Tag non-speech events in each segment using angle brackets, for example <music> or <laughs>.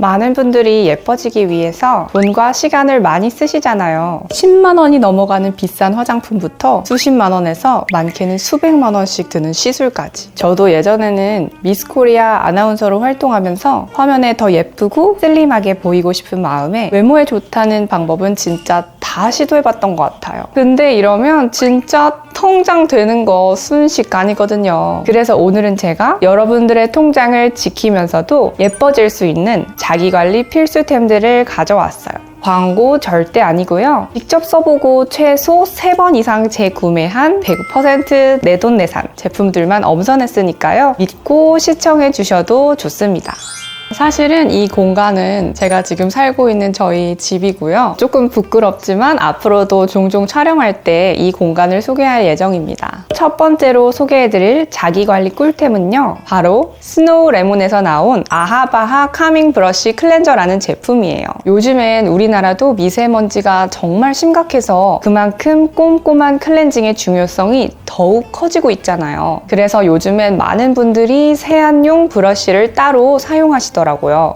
많은 분들이 예뻐지기 위해서 돈과 시간을 많이 쓰시잖아요. 10만 원이 넘어가는 비싼 화장품부터 수십만 원에서 많게는 수백만 원씩 드는 시술까지. 저도 예전에는 미스 코리아 아나운서로 활동하면서 화면에 더 예쁘고 슬림하게 보이고 싶은 마음에 외모에 좋다는 방법은 진짜 다 시도해봤던 것 같아요. 근데 이러면 진짜 통장 되는 거 순식간이거든요. 그래서 오늘은 제가 여러분들의 통장을 지키면서도 예뻐질 수 있는 자기관리 필수템들을 가져왔어요. 광고 절대 아니고요. 직접 써보고 최소 3번 이상 재구매한 100% 내돈내산 제품들만 엄선했으니까요. 믿고 시청해 주셔도 좋습니다. 사실은 이 공간은 제가 지금 살고 있는 저희 집이고요. 조금 부끄럽지만 앞으로도 종종 촬영할 때 이 공간을 소개할 예정입니다. 첫 번째로 소개해드릴 자기관리 꿀템은요. 바로 스노우 레몬에서 나온 아하바하 카밍 브러쉬 클렌저라는 제품이에요. 요즘엔 우리나라도 미세먼지가 정말 심각해서 그만큼 꼼꼼한 클렌징의 중요성이 더욱 커지고 있잖아요. 그래서 요즘엔 많은 분들이 세안용 브러쉬를 따로 사용하시더라고요.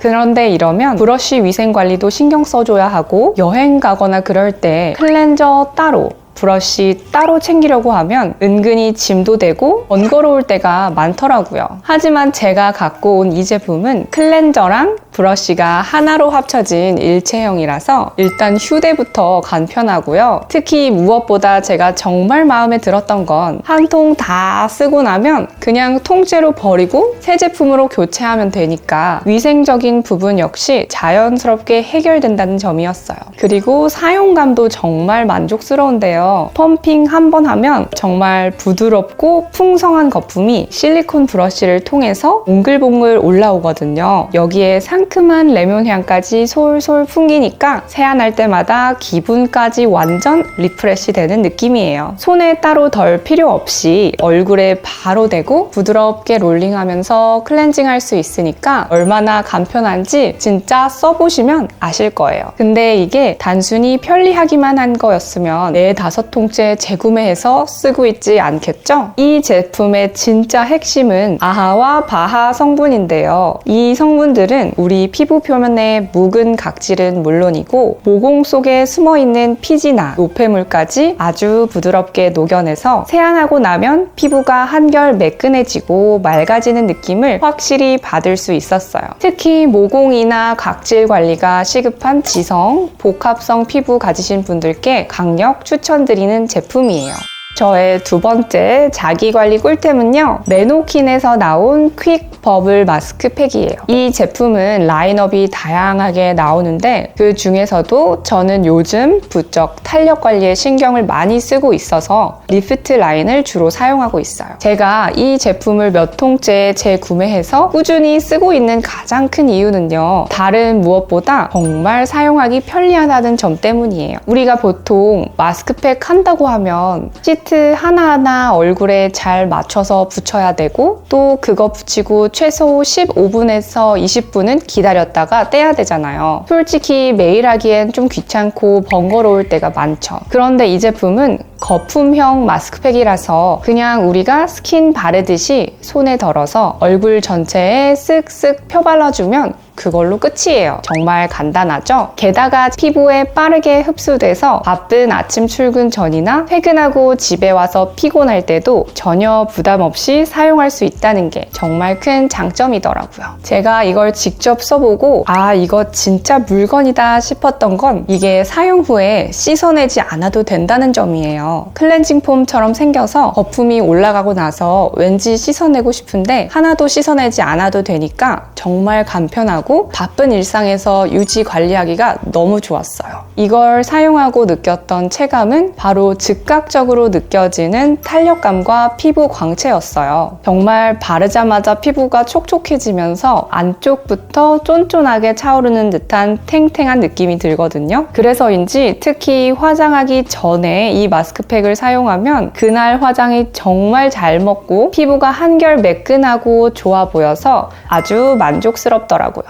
그런데 이러면 브러쉬 위생 관리도 신경 써줘야 하고 여행 가거나 그럴 때 클렌저 따로 브러쉬 따로 챙기려고 하면 은근히 짐도 되고 번거로울 때가 많더라고요. 하지만 제가 갖고 온 이 제품은 클렌저랑 브러쉬가 하나로 합쳐진 일체형이라서 일단 휴대부터 간편하고요. 특히 무엇보다 제가 정말 마음에 들었던 건 한 통 다 쓰고 나면 그냥 통째로 버리고 새 제품으로 교체하면 되니까 위생적인 부분 역시 자연스럽게 해결된다는 점이었어요. 그리고 사용감도 정말 만족스러운데요. 펌핑 한 번 하면 정말 부드럽고 풍성한 거품이 실리콘 브러쉬를 통해서 몽글몽글 올라오거든요. 여기에 상큼한 레몬 향까지 솔솔 풍기니까 세안할 때마다 기분까지 완전 리프레시 되는 느낌이에요. 손에 따로 덜 필요 없이 얼굴에 바로 대고 부드럽게 롤링하면서 클렌징 할 수 있으니까 얼마나 간편한지 진짜 써보시면 아실 거예요. 근데 이게 단순히 편리하기만 한 거였으면 네 다섯 통째 재구매해서 쓰고 있지 않겠죠? 이 제품의 진짜 핵심은 아하와 바하 성분인데요. 이 성분들은 우리 피부 표면의 묵은 각질은 물론이고 모공 속에 숨어 있는 피지나 노폐물까지 아주 부드럽게 녹여내서 세안하고 나면 피부가 한결 매끈해지고 맑아지는 느낌을 확실히 받을 수 있었어요. 특히 모공이나 각질 관리가 시급한 지성, 복합성 피부 가지신 분들께 강력 추천 드리는 제품이에요. 저의 두 번째 자기관리 꿀템은요. 메노킨에서 나온 퀵 버블 마스크팩이에요. 이 제품은 라인업이 다양하게 나오는데 그 중에서도 저는 요즘 부쩍 탄력 관리에 신경을 많이 쓰고 있어서 리프트 라인을 주로 사용하고 있어요. 제가 이 제품을 몇 통째 재구매해서 꾸준히 쓰고 있는 가장 큰 이유는요. 다른 무엇보다 정말 사용하기 편리하다는 점 때문이에요. 우리가 보통 마스크팩 한다고 하면 시트 하나하나 얼굴에 잘 맞춰서 붙여야 되고 또 그거 붙이고 최소 15분에서 20분은 기다렸다가 떼야 되잖아요. 솔직히 매일 하기엔 좀 귀찮고 번거로울 때가 많죠. 그런데 이 제품은 거품형 마스크팩이라서 그냥 우리가 스킨 바르듯이 손에 덜어서 얼굴 전체에 쓱쓱 펴발라주면 그걸로 끝이에요. 정말 간단하죠? 게다가 피부에 빠르게 흡수돼서 바쁜 아침 출근 전이나 퇴근하고 집에 와서 피곤할 때도 전혀 부담 없이 사용할 수 있다는 게 정말 큰 장점이더라고요. 제가 이걸 직접 써보고 아 이거 진짜 물건이다 싶었던 건 이게 사용 후에 씻어내지 않아도 된다는 점이에요. 클렌징 폼처럼 생겨서 거품이 올라가고 나서 왠지 씻어내고 싶은데 하나도 씻어내지 않아도 되니까 정말 간편하고 바쁜 일상에서 유지 관리하기가 너무 좋았어요. 이걸 사용하고 느꼈던 체감은 바로 즉각적으로 느껴지는 탄력감과 피부 광채였어요. 정말 바르자마자 피부가 촉촉해지면서 안쪽부터 쫀쫀하게 차오르는 듯한 탱탱한 느낌이 들거든요. 그래서인지 특히 화장하기 전에 이 마스크 팩을 사용하면 그날 화장이 정말 잘 먹고 피부가 한결 매끈하고 좋아 보여서 아주 만족스럽더라고요.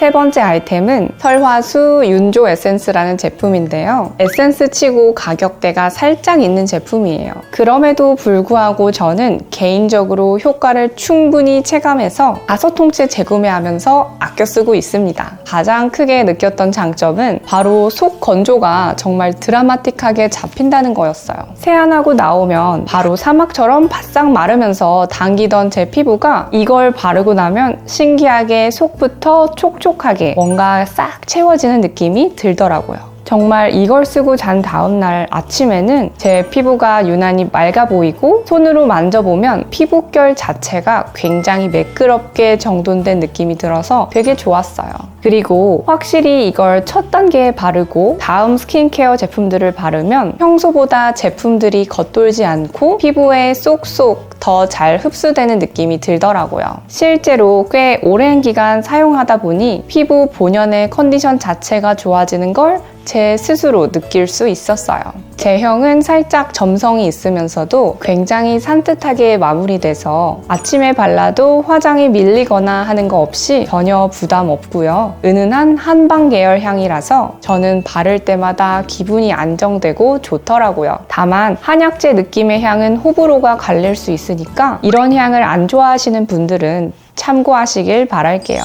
세 번째 아이템은 설화수 윤조 에센스라는 제품인데요. 에센스 치고 가격대가 살짝 있는 제품이에요. 그럼에도 불구하고 저는 개인적으로 효과를 충분히 체감해서 다섯 통째 재구매하면서 아껴 쓰고 있습니다. 가장 크게 느꼈던 장점은 바로 속 건조가 정말 드라마틱하게 잡힌다는 거였어요. 세안하고 나오면 바로 사막처럼 바싹 마르면서 당기던 제 피부가 이걸 바르고 나면 신기하게 속부터 촉촉 하게 뭔가 싹 채워지는 느낌이 들더라고요. 정말 이걸 쓰고 잔 다음날 아침에는 제 피부가 유난히 맑아 보이고 손으로 만져보면 피부결 자체가 굉장히 매끄럽게 정돈된 느낌이 들어서 되게 좋았어요. 그리고 확실히 이걸 첫 단계에 바르고 다음 스킨케어 제품들을 바르면 평소보다 제품들이 겉돌지 않고 피부에 쏙쏙 더 잘 흡수되는 느낌이 들더라고요. 실제로 꽤 오랜 기간 사용하다 보니 피부 본연의 컨디션 자체가 좋아지는 걸제 스스로 느낄 수 있었어요. 제형은 살짝 점성이 있으면서도 굉장히 산뜻하게 마무리돼서 아침에 발라도 화장이 밀리거나 하는 거 없이 전혀 부담 없고요. 은은한 한방 계열 향이라서 저는 바를 때마다 기분이 안정되고 좋더라고요. 다만 한약재 느낌의 향은 호불호가 갈릴 수 있으니 까 이런 향을 안 좋아하시는 분들은 참고하시길 바랄게요.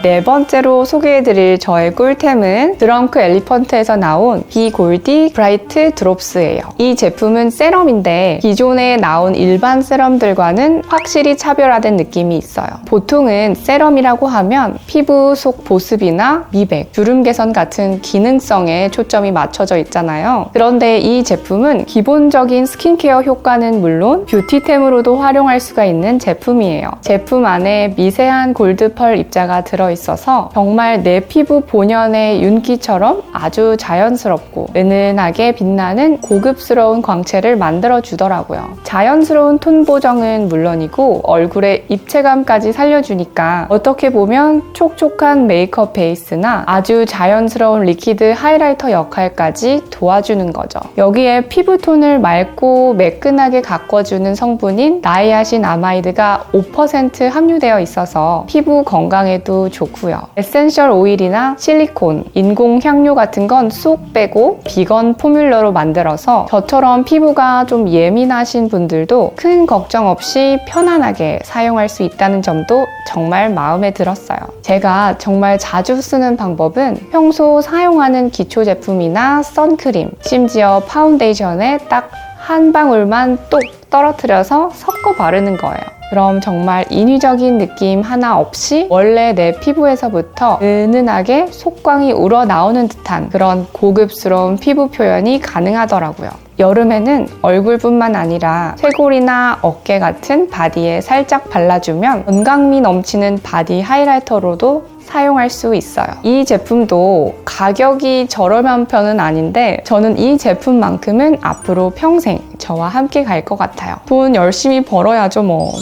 네 번째로 소개해드릴 저의 꿀템은 드렁크 엘리펀트에서 나온 비골디 브라이트 드롭스예요. 이 제품은 세럼인데 기존에 나온 일반 세럼들과는 확실히 차별화된 느낌이 있어요. 보통은 세럼이라고 하면 피부 속 보습이나 미백, 주름 개선 같은 기능성에 초점이 맞춰져 있잖아요. 그런데 이 제품은 기본적인 스킨케어 효과는 물론 뷰티템으로도 활용할 수가 있는 제품이에요. 제품 안에 미세한 골드펄 입자가 들어 있어서 정말 내 피부 본연의 윤기처럼 아주 자연스럽고 은은하게 빛나는 고급스러운 광채를 만들어 주더라고요. 자연스러운 톤 보정은 물론이고 얼굴의 입체감까지 살려주니까 어떻게 보면 촉촉한 메이크업 베이스나 아주 자연스러운 리퀴드 하이라이터 역할까지 도와주는 거죠. 여기에 피부톤을 맑고 매끈하게 가꿔주는 성분인 나이아신 아마이드가 5% 함유되어 있어서 피부 건강에도 좋고요. 에센셜 오일이나 실리콘, 인공 향료 같은 건 쏙 빼고 비건 포뮬러로 만들어서 저처럼 피부가 좀 예민하신 분들도 큰 걱정 없이 편안하게 사용할 수 있다는 점도 정말 마음에 들었어요. 제가 정말 자주 쓰는 방법은 평소 사용하는 기초 제품이나 선크림, 심지어 파운데이션에 딱 한 방울만 똑 떨어뜨려서 섞어 바르는 거예요. 그럼 정말 인위적인 느낌 하나 없이 원래 내 피부에서부터 은은하게 속광이 우러나오는 듯한 그런 고급스러운 피부 표현이 가능하더라고요. 여름에는 얼굴뿐만 아니라 쇄골이나 어깨 같은 바디에 살짝 발라주면 건강미 넘치는 바디 하이라이터로도 사용할 수 있어요. 이 제품도 가격이 저렴한 편은 아닌데 저는 이 제품만큼은 앞으로 평생 저와 함께 갈 것 같아요. 돈 열심히 벌어야죠 뭐.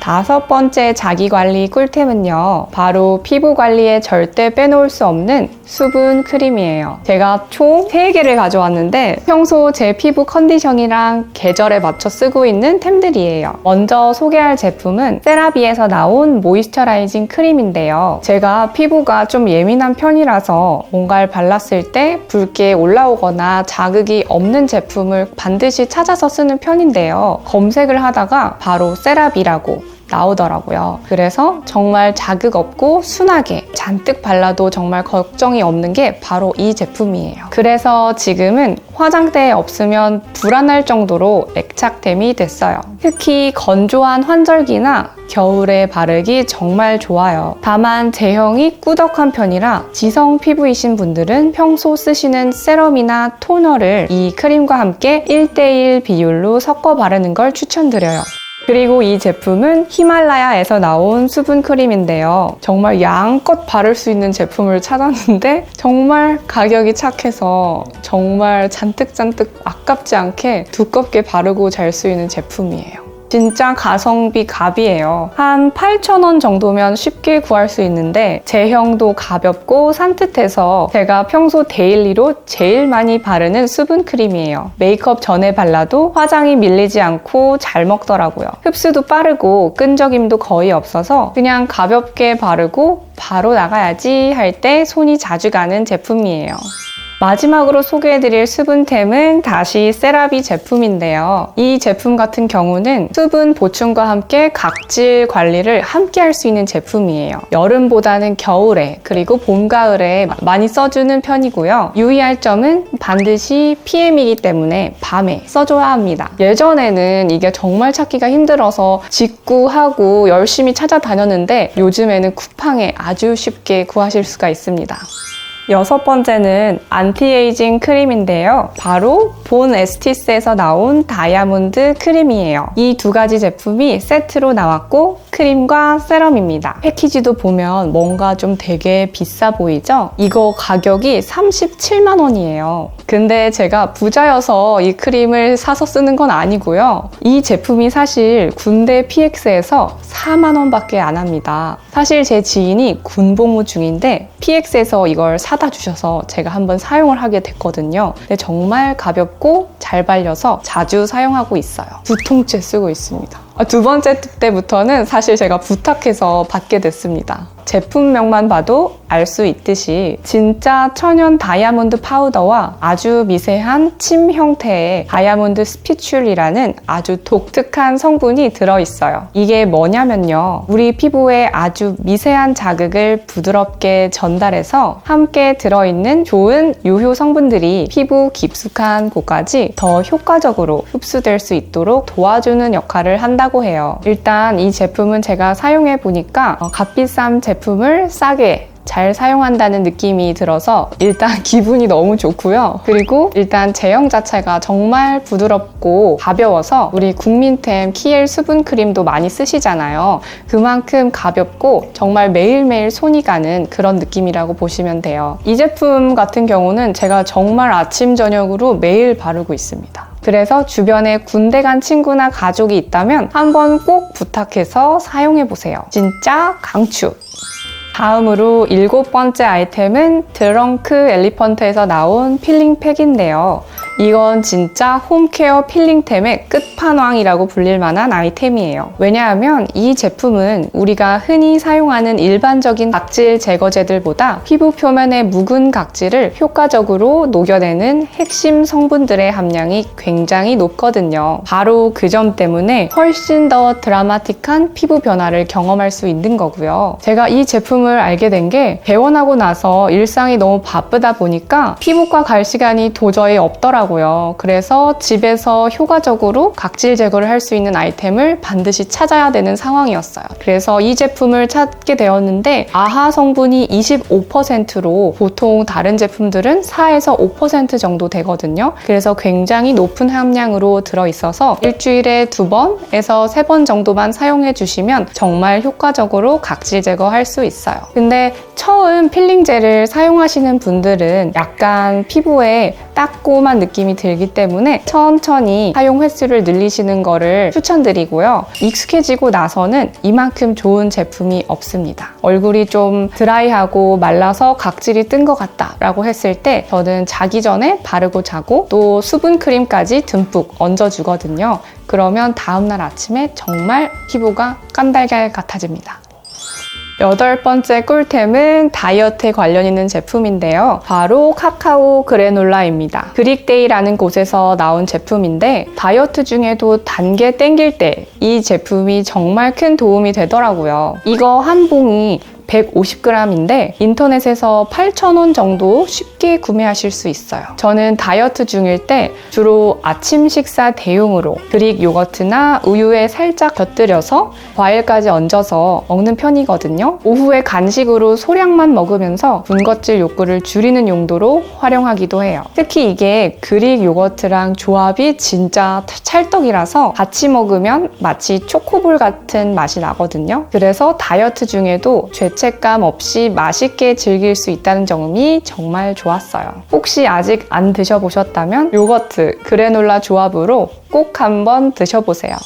다섯 번째 자기 관리 꿀템은요. 바로 피부 관리에 절대 빼놓을 수 없는 수분 크림이에요. 제가 총 3개를 가져왔는데 평소 제 피부 컨디션이랑 계절에 맞춰 쓰고 있는 템들이에요. 먼저 소개할 제품은 세라비에서 나온 모이스처라이징 크림인데요. 제가 피부가 좀 예민한 편이라서 뭔가를 발랐을 때 붉게 올라오거나 자극이 없는 제품을 반드시 찾아서 쓰는 편인데요. 검색을 하다가 바로 세라비라고 나오더라고요. 그래서 정말 자극 없고 순하게 잔뜩 발라도 정말 걱정이 없는 게 바로 이 제품이에요. 그래서 지금은 화장대에 없으면 불안할 정도로 액착템이 됐어요. 특히 건조한 환절기나 겨울에 바르기 정말 좋아요. 다만 제형이 꾸덕한 편이라 지성 피부이신 분들은 평소 쓰시는 세럼이나 토너를 이 크림과 함께 1대1 비율로 섞어 바르는 걸 추천드려요. 그리고 이 제품은 히말라야에서 나온 수분 크림인데요. 정말 양껏 바를 수 있는 제품을 찾았는데 정말 가격이 착해서 정말 잔뜩잔뜩 아깝지 않게 두껍게 바르고 잘 수 있는 제품이에요. 진짜 가성비 갑이에요. 한 8,000원 정도면 쉽게 구할 수 있는데 제형도 가볍고 산뜻해서 제가 평소 데일리로 제일 많이 바르는 수분 크림이에요. 메이크업 전에 발라도 화장이 밀리지 않고 잘 먹더라고요. 흡수도 빠르고 끈적임도 거의 없어서 그냥 가볍게 바르고 바로 나가야지 할 때 손이 자주 가는 제품이에요. 마지막으로 소개해드릴 수분템은 다시 세라비 제품인데요. 이 제품 같은 경우는 수분 보충과 함께 각질 관리를 함께 할 수 있는 제품이에요. 여름보다는 겨울에 그리고 봄, 가을에 많이 써주는 편이고요. 유의할 점은 반드시 PM이기 때문에 밤에 써줘야 합니다. 예전에는 이게 정말 찾기가 힘들어서 직구하고 열심히 찾아다녔는데 요즘에는 쿠팡에 아주 쉽게 구하실 수가 있습니다. 여섯 번째는 안티에이징 크림인데요. 바로 본 에스티스에서 나온 다이아몬드 크림이에요. 이 두 가지 제품이 세트로 나왔고 크림과 세럼입니다. 패키지도 보면 뭔가 좀 되게 비싸 보이죠? 이거 가격이 37만 원이에요. 근데 제가 부자여서 이 크림을 사서 쓰는 건 아니고요. 이 제품이 사실 군대 PX에서 4만 원밖에 안 합니다. 사실 제 지인이 군복무 중인데 PX에서 이걸 사다 주셔서 제가 한번 사용을 하게 됐거든요. 근데 정말 가볍고 잘 발려서 자주 사용하고 있어요. 두 통째 쓰고 있습니다. 아, 두 번째 때부터는 사실 제가 부탁해서 받게 됐습니다. 제품명만 봐도 알 수 있듯이 진짜 천연 다이아몬드 파우더와 아주 미세한 침 형태의 다이아몬드 스피출이라는 아주 독특한 성분이 들어있어요. 이게 뭐냐면요. 우리 피부에 아주 미세한 자극을 부드럽게 전달해서 함께 들어있는 좋은 유효 성분들이 피부 깊숙한 곳까지 더 효과적으로 흡수될 수 있도록 도와주는 역할을 한다고 해요. 일단 이 제품은 제가 사용해 보니까 어, 값비싼 제품을 싸게 잘 사용한다는 느낌이 들어서 일단 <laughs> 기분이 너무 좋고요. 그리고 일단 제형 자체가 정말 부드럽고 가벼워서 우리 국민템 키엘 수분 크림도 많이 쓰시잖아요. 그만큼 가볍고 정말 매일매일 손이 가는 그런 느낌이라고 보시면 돼요. 이 제품 같은 경우는 제가 정말 아침, 저녁으로 매일 바르고 있습니다. 그래서 주변에 군대 간 친구나 가족이 있다면 한번 꼭 부탁해서 사용해 보세요. 진짜 강추! 다음으로 일곱 번째 아이템은 드렁크 엘리펀트에서 나온 필링팩인데요. 이건 진짜 홈케어 필링템의 끝판왕이라고 불릴 만한 아이템이에요. 왜냐하면 이 제품은 우리가 흔히 사용하는 일반적인 각질 제거제들보다 피부 표면의 묵은 각질을 효과적으로 녹여내는 핵심 성분들의 함량이 굉장히 높거든요. 바로 그 점 때문에 훨씬 더 드라마틱한 피부 변화를 경험할 수 있는 거고요. 제가 이 제품을 알게 된 게 개원하고 나서 일상이 너무 바쁘다 보니까 피부과 갈 시간이 도저히 없더라고요. 그래서 집에서 효과적으로 각질 제거를 할 수 있는 아이템을 반드시 찾아야 되는 상황이었어요. 그래서 이 제품을 찾게 되었는데 아하 성분이 25%로 보통 다른 제품들은 4에서 5% 정도 되거든요. 그래서 굉장히 높은 함량으로 들어있어서 일주일에 두 번에서 세 번 정도만 사용해 주시면 정말 효과적으로 각질 제거할 수 있어요. 근데 처음 필링젤을 사용하시는 분들은 약간 피부에 딱고만 느낌이 들기 때문에 천천히 사용 횟수를 늘리시는 거를 추천드리고요. 익숙해지고 나서는 이만큼 좋은 제품이 없습니다. 얼굴이 좀 드라이하고 말라서 각질이 뜬 것 같다 라고 했을 때 저는 자기 전에 바르고 자고 또 수분 크림까지 듬뿍 얹어주거든요. 그러면 다음날 아침에 정말 피부가 깐달걀 같아집니다. 여덟 번째 꿀템은 다이어트에 관련 있는 제품인데요. 바로 카카오 그래놀라입니다. 그릭데이라는 곳에서 나온 제품인데 다이어트 중에도 단계 땡길 때 이 제품이 정말 큰 도움이 되더라고요. 이거 한 봉이 150g인데 인터넷에서 8,000원 정도 쉽게 구매하실 수 있어요. 저는 다이어트 중일 때 주로 아침 식사 대용으로 그릭 요거트나 우유에 살짝 곁들여서 과일까지 얹어서 먹는 편이거든요. 오후에 간식으로 소량만 먹으면서 군것질 욕구를 줄이는 용도로 활용하기도 해요. 특히 이게 그릭 요거트랑 조합이 진짜 찰떡이라서 같이 먹으면 마치 초코볼 같은 맛이 나거든요. 그래서 다이어트 중에도 죄 책감 없이 맛있게 즐길 수 있다는 점이 정말 좋았어요. 혹시 아직 안 드셔보셨다면 요거트, 그래놀라 조합으로 꼭 한번 드셔보세요.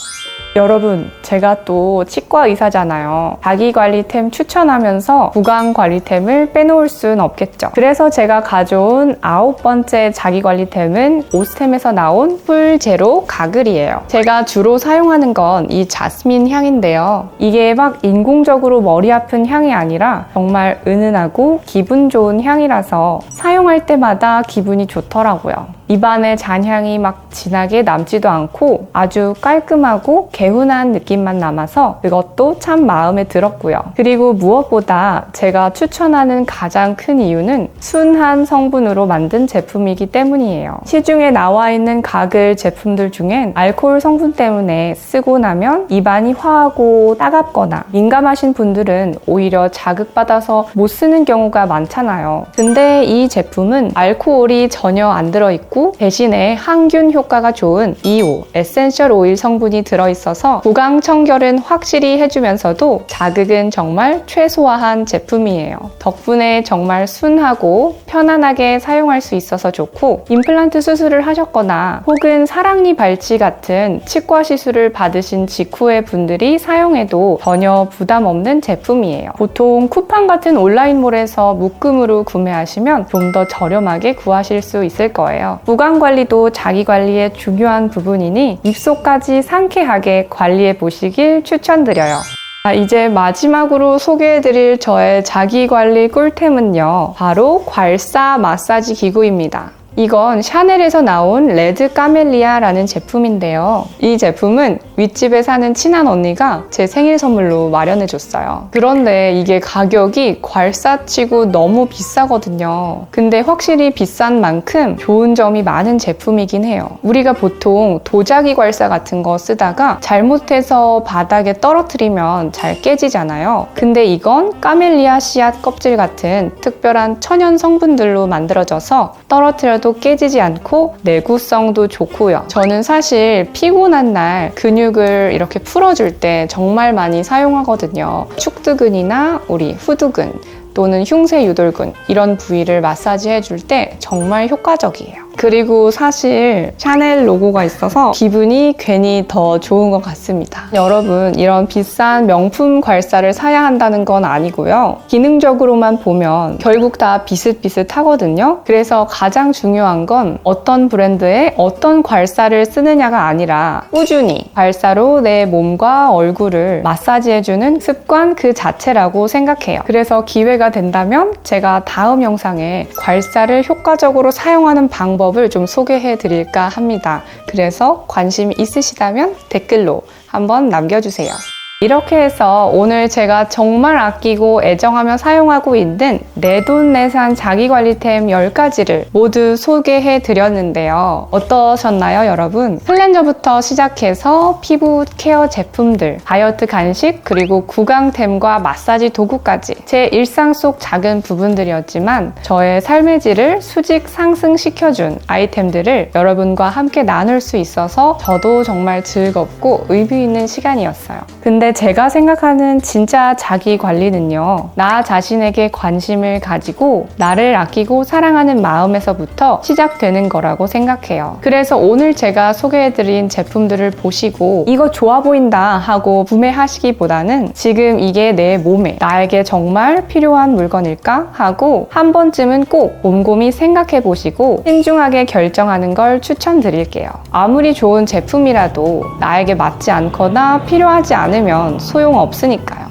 여러분, 제가 또 치과 의사잖아요. 자기 관리템 추천하면서 구강 관리템을 빼놓을 순 없겠죠. 그래서 제가 가져온 아홉 번째 자기 관리템은 오스템에서 나온 풀 제로 가글이에요. 제가 주로 사용하는 건 이 자스민 향인데요. 이게 막 인공적으로 머리 아픈 향이 아니라 정말 은은하고 기분 좋은 향이라서 사용할 때마다 기분이 좋더라고요. 입안에 잔향이 막 진하게 남지도 않고 아주 깔끔하고 개운한 느낌만 남아서 그것도 참 마음에 들었고요. 그리고 무엇보다 제가 추천하는 가장 큰 이유는 순한 성분으로 만든 제품이기 때문이에요. 시중에 나와 있는 가글 제품들 중엔 알코올 성분 때문에 쓰고 나면 입안이 화하고 따갑거나 민감하신 분들은 오히려 자극받아서 못 쓰는 경우가 많잖아요. 근데 이 제품은 알코올이 전혀 안 들어있고 대신에 항균 효과가 좋은 2호 에센셜 오일 성분이 들어있어서 구강 청결은 확실히 해주면서도 자극은 정말 최소화한 제품이에요. 덕분에 정말 순하고 편안하게 사용할 수 있어서 좋고 임플란트 수술을 하셨거나 혹은 사랑니 발치 같은 치과 시술을 받으신 직후의 분들이 사용해도 전혀 부담 없는 제품이에요. 보통 쿠팡 같은 온라인몰에서 묶음으로 구매하시면 좀 더 저렴하게 구하실 수 있을 거예요. 구강 관리도 자기 관리의 중요한 부분이니 입속까지 상쾌하게 관리해 보시길 추천드려요. 아, 이제 마지막으로 소개해드릴 저의 자기 관리 꿀템은요. 바로 괄사 마사지 기구입니다. 이건 샤넬에서 나온 레드 까멜리아라는 제품인데요. 이 제품은 윗집에 사는 친한 언니가 제 생일 선물로 마련해 줬어요. 그런데 이게 가격이 괄사치고 너무 비싸거든요. 근데 확실히 비싼 만큼 좋은 점이 많은 제품이긴 해요. 우리가 보통 도자기 괄사 같은 거 쓰다가 잘못해서 바닥에 떨어뜨리면 잘 깨지잖아요. 근데 이건 까멜리아 씨앗 껍질 같은 특별한 천연 성분들로 만들어져서 떨어뜨려도 깨지지 않고 내구성도 좋고요. 저는 사실 피곤한 날 근육을 이렇게 풀어줄 때 정말 많이 사용하거든요. 축두근이나 우리 후두근 또는 흉쇄 유돌근 이런 부위를 마사지 해줄 때 정말 효과적이에요. 그리고 사실 샤넬 로고가 있어서 기분이 괜히 더 좋은 것 같습니다. 여러분, 이런 비싼 명품 괄사를 사야 한다는 건 아니고요. 기능적으로만 보면 결국 다 비슷비슷하거든요. 그래서 가장 중요한 건 어떤 브랜드의 어떤 괄사를 쓰느냐가 아니라 꾸준히 괄사로 내 몸과 얼굴을 마사지해주는 습관 그 자체라고 생각해요. 그래서 기회가 된다면 제가 다음 영상에 괄사를 효과적으로 사용하는 방법 을 좀 소개해 드릴까 합니다. 그래서 관심 있으시다면 댓글로 한번 남겨주세요. 이렇게 해서 오늘 제가 정말 아끼고 애정하며 사용하고 있는 내돈내산 자기관리템 10가지를 모두 소개해 드렸는데요. 어떠셨나요, 여러분? 클렌저부터 시작해서 피부 케어 제품들, 다이어트 간식, 그리고 구강템과 마사지 도구까지 제 일상 속 작은 부분들이었지만 저의 삶의 질을 수직 상승시켜준 아이템들을 여러분과 함께 나눌 수 있어서 저도 정말 즐겁고 의미 있는 시간이었어요. 근데 제가 생각하는 진짜 자기 관리는요. 나 자신에게 관심을 가지고 나를 아끼고 사랑하는 마음에서부터 시작되는 거라고 생각해요. 그래서 오늘 제가 소개해드린 제품들을 보시고 이거 좋아 보인다 하고 구매하시기보다는 지금 이게 내 몸에 나에게 정말 필요한 물건일까 하고 한 번쯤은 꼭 곰곰이 생각해 보시고 신중하게 결정하는 걸 추천드릴게요. 아무리 좋은 제품이라도 나에게 맞지 않거나 필요하지 않으 면 소용없으니까요.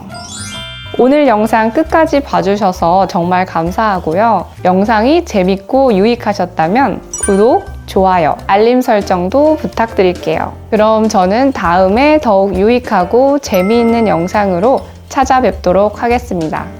오늘 영상 끝까지 봐주셔서 정말 감사하고요. 영상이 재밌고 유익하셨다면 구독, 좋아요, 알림 설정도 부탁드릴게요. 그럼 저는 다음에 더욱 유익하고 재미있는 영상으로 찾아뵙도록 하겠습니다.